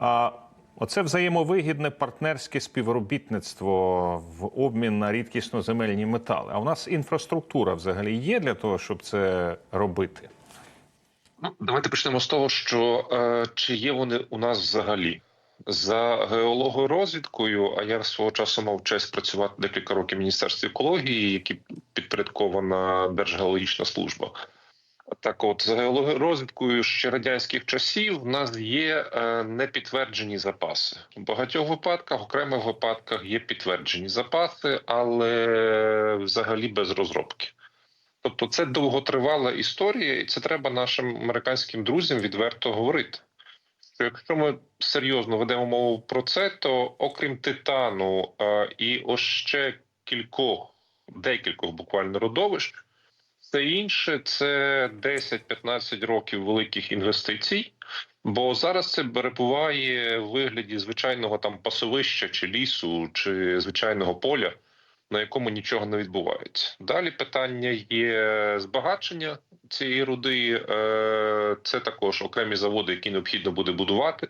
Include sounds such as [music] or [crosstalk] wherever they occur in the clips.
А оце взаємовигідне партнерське співробітництво в обмін на рідкісно земельні метали. А у нас інфраструктура взагалі є для того, щоб це робити. Ну, давайте почнемо з того, що е, чи є вони у нас взагалі за геологорозвідкою, а я свого часу мав честь працювати декілька років в міністерстві екології, які підпорядкована Держгеологічна служба. Так, от за геологорозвідкою ще радянських часів в нас є е, непідтверджені запаси. У багатьох випадках, окремих випадках є підтверджені запаси, але взагалі без розробки. Тобто, це довготривала історія, і це треба нашим американським друзям відверто говорити. Що якщо ми серйозно ведемо мову про це, то окрім титану е, і ось ще кількох, декількох буквально родовищ, все інше це 10-15 років великих інвестицій. Бо зараз це перебуває в вигляді звичайного там пасовища чи лісу, чи звичайного поля, на якому нічого не відбувається. Далі питання є збагачення цієї руди. е, Це також окремі заводи, які необхідно буде будувати.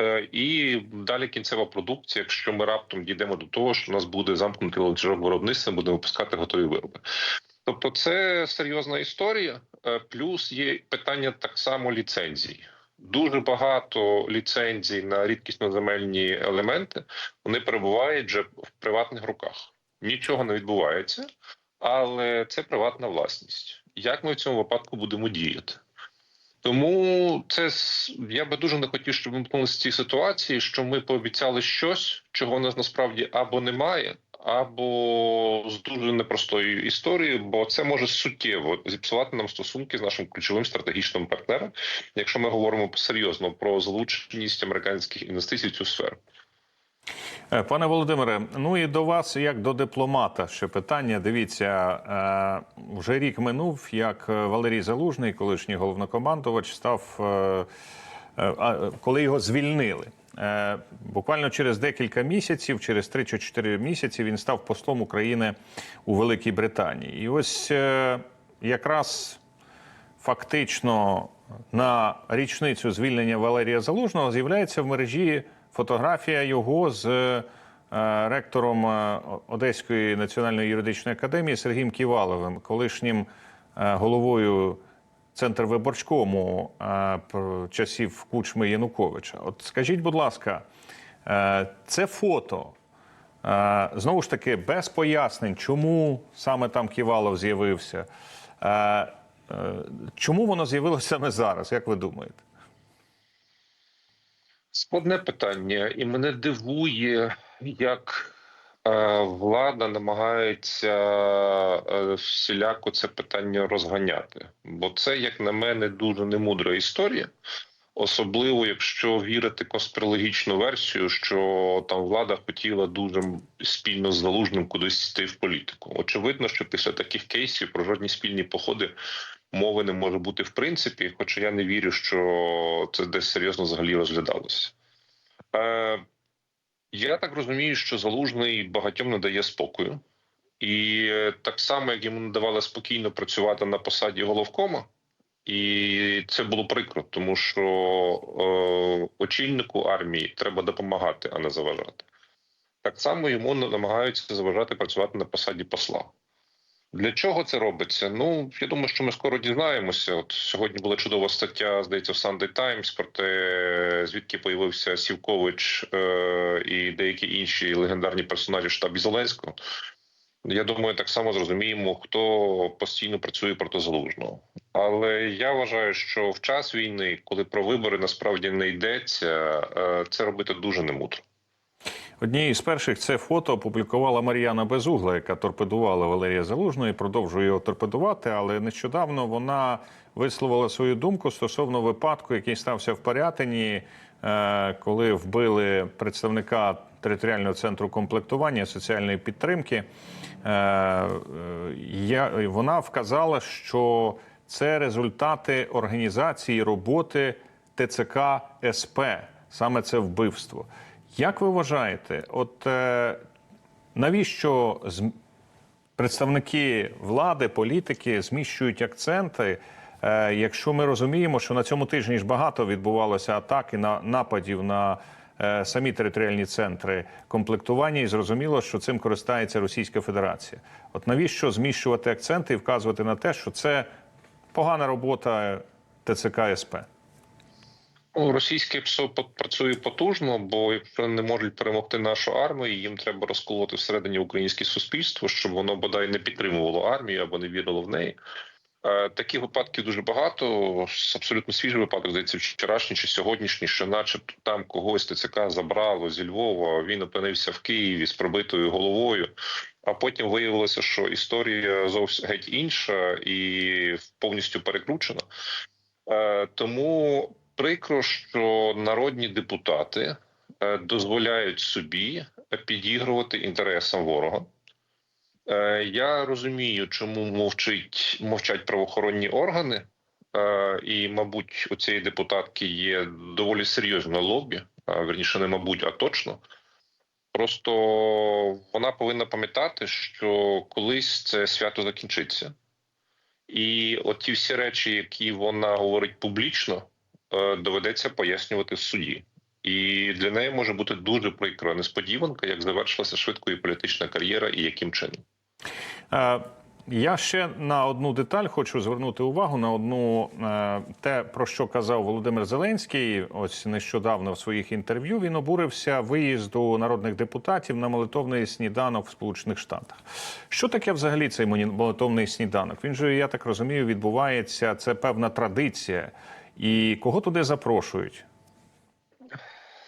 Е, І далі кінцева продукція, якщо ми раптом дійдемо до того, що у нас буде замкнутий ланцюжок виробництва, будемо випускати готові вироби. Тобто, це серйозна історія. Е, Плюс є питання так само ліцензій. Дуже багато ліцензій на рідкісно-земельні елементи вони перебувають вже в приватних руках. Нічого не відбувається, але це приватна власність. Як ми в цьому випадку будемо діяти? Тому це я би дуже не хотів, щоб ми з цієї ситуації, що ми пообіцяли щось, чого в нас насправді або немає, або з дуже непростою історією, бо це може суттєво зіпсувати нам стосунки з нашим ключовим стратегічним партнером, якщо ми говоримо серйозно про залученість американських інвестицій в цю сферу. Е, Пане Володимире, ну і до вас, як до дипломата, ще питання. Дивіться, е, вже рік минув, як е, Валерій Залужний, колишній головнокомандувач, став, коли його звільнили. Е, Буквально через декілька місяців, через 3 чи 4 місяці, він став послом України у Великій Британії. І ось е, якраз фактично на річницю звільнення Валерія Залужного з'являється в мережі фотографія його з е, ректором Одеської національної юридичної академії Сергієм Ківаловим, колишнім головою Центр виборчкому е, часів Кучми Януковича. От скажіть, будь ласка, е, це фото. Е, Знову ж таки, без пояснень, чому саме там Ківалов з'явився. Чому воно з'явилося саме зараз, як ви думаєте? Складне питання, і мене дивує, як влада намагається е, всіляко це питання розганяти. Бо це, як на мене, дуже немудра історія. Особливо, якщо вірити конспірологічну версію, що там влада хотіла дуже спільно з залужним кудись йти в політику. Очевидно, що після таких кейсів про жодні спільні походи мови не може бути в принципі, хоча я не вірю, що це десь серйозно взагалі розглядалося. Я так розумію, що залужний багатьом не дає спокою, і так само, як йому не давали спокійно працювати на посаді головкома, і це було прикро, тому що е, очільнику армії треба допомагати, а не заважати. Так само йому намагаються заважати працювати на посаді посла. Для чого це робиться? Ну я думаю, що ми скоро дізнаємося. От сьогодні була чудова стаття, здається, в Sunday Times про те, звідки появився Сівкович е, і деякі інші легендарні персонажі в штабі Зеленського. Я думаю, так само зрозуміємо, хто постійно працює проти залужного. Але я вважаю, що в час війни, коли про вибори насправді не йдеться, е, це робити дуже немудро. Однією з перших це фото опублікувала Мар'яна Безугла, яка торпедувала Валерія Залужного і продовжує його торпедувати. Але нещодавно вона висловила свою думку стосовно випадку, який стався в Порятині, е, коли вбили представника територіального центру комплектування соціальної підтримки. Е, е, Вона вказала, що це результати організації роботи ТЦК СП, саме це вбивство. Як ви вважаєте, от е, навіщо з- представники влади, політики зміщують акценти Е, якщо ми розуміємо, що на цьому тижні ж багато відбувалося атак і на нападів на е, самі територіальні центри комплектування, і зрозуміло, що цим користається Російська Федерація. От навіщо зміщувати акценти і вказувати на те, що це погана робота ТЦК СП? Ну, Російське ПСО працює потужно, бо не можуть перемогти нашу армію, їм треба розколоти всередині українське суспільство, щоб воно бодай не підтримувало армію або не вірило в неї. Е, Таких випадків дуже багато. Абсолютно свіжий випадок, здається, вчорашній чи сьогоднішній, що, начебто, там когось ТЦК забрало зі Львова. Він опинився в Києві з пробитою головою. А потім виявилося, що історія зовсім геть інша і повністю перекручена. Е, Тому прикро, що народні депутати е, дозволяють собі підігрувати інтересам ворога. Е, Я розумію, чому мовчить мовчать правоохоронні органи, Е, і, мабуть, у цієї депутатки є доволі серйозне лобі. Верніше, не мабуть, а точно. Просто вона повинна пам'ятати, що колись це свято закінчиться. І от ті всі речі, які вона говорить публічно, доведеться пояснювати суді. І для неї може бути дуже прикра несподіванка, як завершилася швидко її політична кар'єра і яким чином. Е, Я ще на одну деталь хочу звернути увагу на одну е, те, про що казав Володимир Зеленський. Ось нещодавно в своїх інтерв'ю він обурився виїзду народних депутатів на молитовний сніданок в Сполучених Штатах. Що таке взагалі цей молитовний сніданок? Він же, я так розумію, відбувається. Це певна традиція. І кого туди запрошують?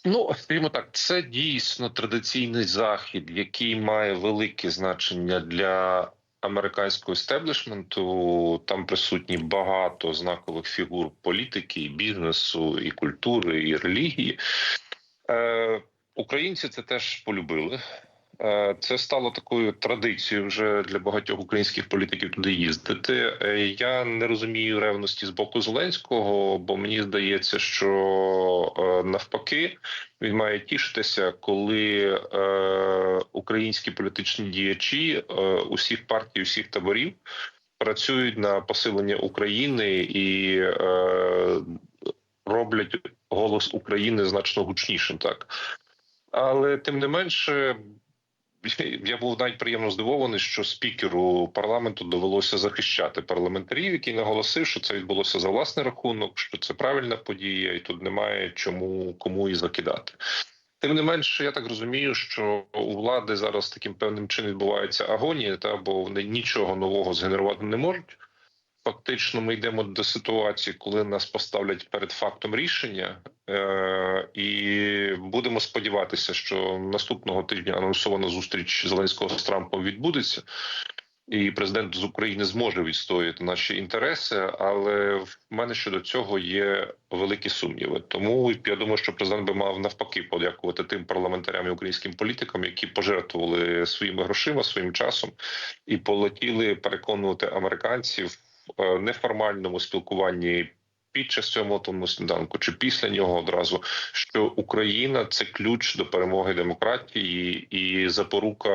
Ну, скажімо так, це дійсно традиційний захід, який має велике значення для американського естеблішменту. Там присутні багато знакових фігур політики, і бізнесу, і культури, і релігії. Е, українці це теж полюбили. Е, Це стало такою традицією вже для багатьох українських політиків туди їздити. Е, Я не розумію ревності з боку Зеленського, бо мені здається, що е, навпаки він має тішитися, коли українські політичні діячі усіх партій, усіх таборів працюють на посилення України і роблять голос України значно гучнішим. Так але тим не менше. [laughs] Я був навіть приємно здивований, що спікеру парламенту довелося захищати парламентарів, який наголосив, що це відбулося за власний рахунок, що це правильна подія, і тут немає чому кому і закидати. Тим не менше, я так розумію, що у влади зараз таким певним чином відбувається агонія, та бо вони нічого нового згенерувати не можуть. Фактично, ми йдемо до ситуації, коли нас поставлять перед фактом рішення, е- і будемо сподіватися, що наступного тижня анонсована зустріч Зеленського з Трампом відбудеться, і президент з України зможе відстояти наші інтереси. Але в мене щодо цього є великі сумніви. Тому я думаю, що президент би мав навпаки подякувати тим парламентарям і українським політикам, які пожертвували своїми грошима, своїм часом і полетіли переконувати американців в неформальному спілкуванні під час цього молотовного сніданку чи після нього одразу, що Україна це ключ до перемоги демократії і запорука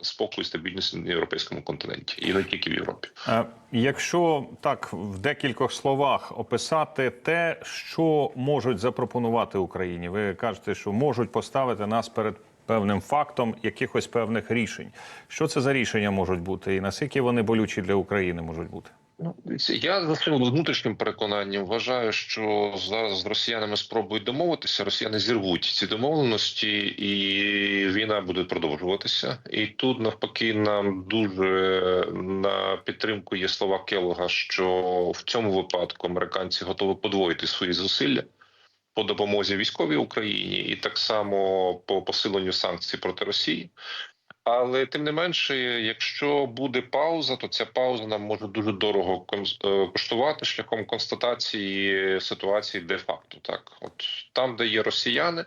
спокою і стабільності на європейському континенті, і не тільки в Європі. Е, Якщо так в декількох словах описати те, що можуть запропонувати Україні, ви кажете, що можуть поставити нас перед певним фактом якихось певних рішень. Що це за рішення можуть бути, і наскільки вони болючі для України можуть бути? Ну, я за своїм внутрішнім переконанням вважаю, що зараз з росіянами спробують домовитися. Росіяни зірвуть ці домовленості, і війна буде продовжуватися. І тут навпаки, нам дуже на підтримку є слова Келога, що в цьому випадку американці готові подвоїти свої зусилля. По допомозі військовій Україні і так само по посиленню санкцій проти Росії. Але тим не менше, якщо буде пауза, то ця пауза нам може дуже дорого е, коштувати шляхом констатації ситуації де-факто. Так, от там, де є росіяни,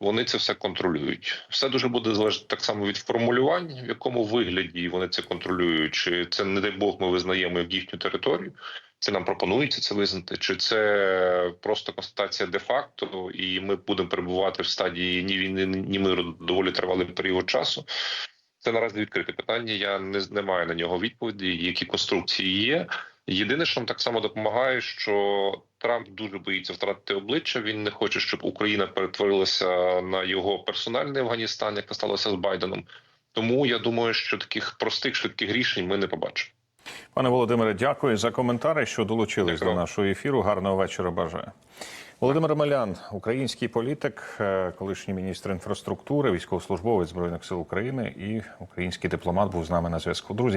вони це все контролюють. Все дуже буде залежати так само від формулювань, в якому вигляді вони це контролюють. Чи це, не дай Бог, ми визнаємо їхню територію. Це нам пропонується це визнати, чи це просто констатація де-факто, і ми будемо перебувати в стадії ні війни, ні миру доволі тривалий період часу. Це наразі відкрите питання. Я не, не маю на нього відповіді, які конструкції є. Єдине, що нам так само допомагає, що Трамп дуже боїться втратити обличчя. Він не хоче, щоб Україна перетворилася на його персональний Афганістан, як сталося з Байденом. Тому я думаю, що таких простих швидких рішень ми не побачимо. Пане Володимире, дякую за коментари, що долучились Дякую. до нашого ефіру. Гарного вечора бажаю. Володимир Малян, український політик, е, колишній міністр інфраструктури, військовослужбовець збройних сил України і український дипломат був з нами на зв'язку. Друзі.